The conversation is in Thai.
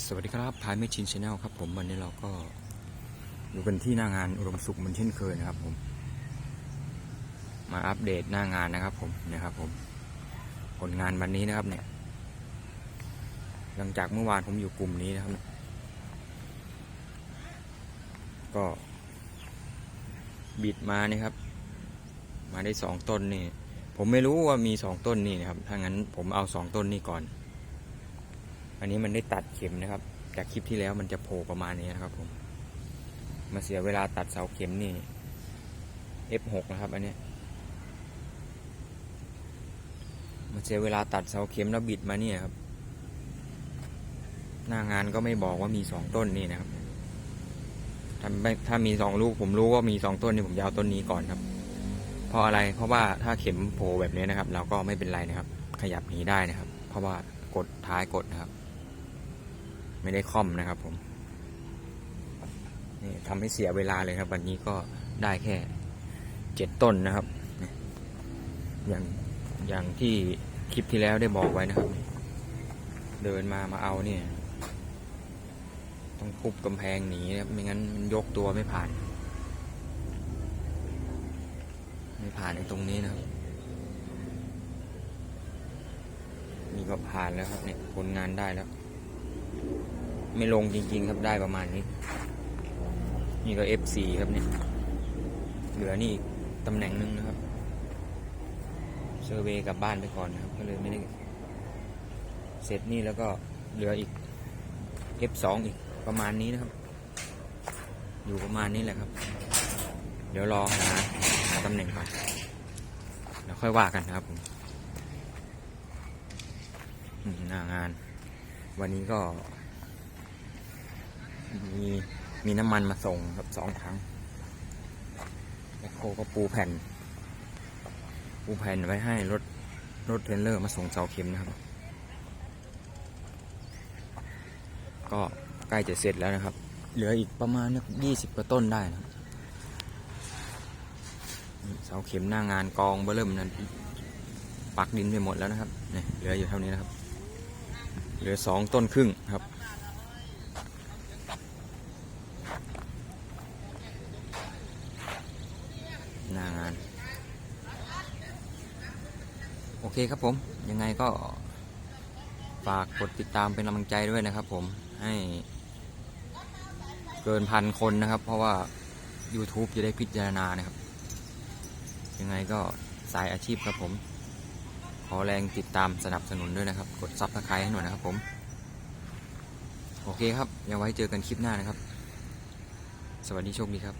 สวัสดีครับพายไม่ชินชาแนลครับผมวันนี้เราก็อยู่กันที่หน้างานอุดมสุขเหมือนเช่นเคยนะครับผม มาอัปเดตหน้างานนะครับผมนะครับผม ผลงานวันนี้นะครับเนี่ย หลังจากเมื่อวานผมอยู่กลุ่มนี้นะครับ ก็บิดมานี่ครับ มาได้สองต้นนี่ ผมไม่รู้ว่ามีสองต้นนี่นะครับถ้างั้นผมเอาสองต้นนี้ก่อน อันนี้มันได้ตัดเข็มนะครับ จากคลิปที่แล้วมันจะโผล่ประมาณนี้นะครับผม มาเสียเวลาตัดเสาเข็มนี่ F6 นะครับ อันเนี้ยมาเสียเวลาตัดเสาเข็มแล้วบิดมาเนี่ยครับ หน้างานก็ไม่บอกว่ามีสองต้นนี่นะครับถ้าม่ถ้ามีสองลูกผมรู้ว่ามีสองต้นนี่ผมจะเอาต้นนี้ก่อนครับ เพราะอะไรเพราะว่าถ้าเข็มโผล่แบบนี้นะครับ เราก็ไม่เป็นไรนะครับ ขยับหนีได้นะครับ เพราะว่ากดท้ายกดนะครับ ไม่ได้คอมนะครับผมนี่ทำให้เสียเวลาเลยครับ วันนี้ก็ได้แค่เจ็ดต้นนะครับ อย่างอย่างที่คลิปที่แล้วได้บอกไว้นะครับ เดินมามาเอาเนี่ย ต้องทุบกำแพงหนีนะครับไม่งั้นมันยกตัวไม่ผ่าน ไม่ผ่านในตรงนี้นะครับนี่ก็ผ่านแล้วครับเนี่ยผลงานได้แล้ว ไม่ลงจริง ๆ ครับได้ประมาณนี้ นี่ก็ F4 ครับเนี่ย เหลือนี่ตำแหน่งหนึงนะครับ เซอร์เวย์กลับบ้านไปก่อนนะครับ ก็เลยไม่ได้ เสร็จนี่แล้วก็เหลืออีก F2 อีกประมาณนี้นะครับ อยู่ประมาณนี้แหละครับ เดี๋ยวรอหาหาตำแหน่งก่อนแล้วค่อยว่ากันนะครับผมหน้างาน วันนี้ก็ มีน้ำมันมาส่งครับสองถังแมคโคก็ปูแผ่น ปูแผ่นไว้ให้รถรถเทรลเลอร์มาส่งเสาเข็มนะครับ ก็ใกล้จะเสร็จแล้วนะครับ เหลืออีกประมาณยี่สิบกว่าต้นได้นะเสาเข็มหน้างานกองเบอร์เริ่มนั้นปักดินไปหมดแล้วนะครับเนี่ยเหลืออยู่เท่านี้นะครับ เหลือสองต้นครึ่งครับ หน้างาน โอเคครับผม ยังไงก็ฝากกดติดตามเป็นกำลังใจด้วยนะครับผมให้เกินพันคนนะครับ เพราะว่า YouTube จะได้พิจารณานะครับ ยังไงก็สายอาชีพครับผม ขอแรงติดตามสนับสนุนด้วยนะครับ กดซับสไครต์ให้หน่อยนะครับผม โอเคครับยังไว้เจอกันคลิปหน้านะครับ สวัสดีโชคดีครับ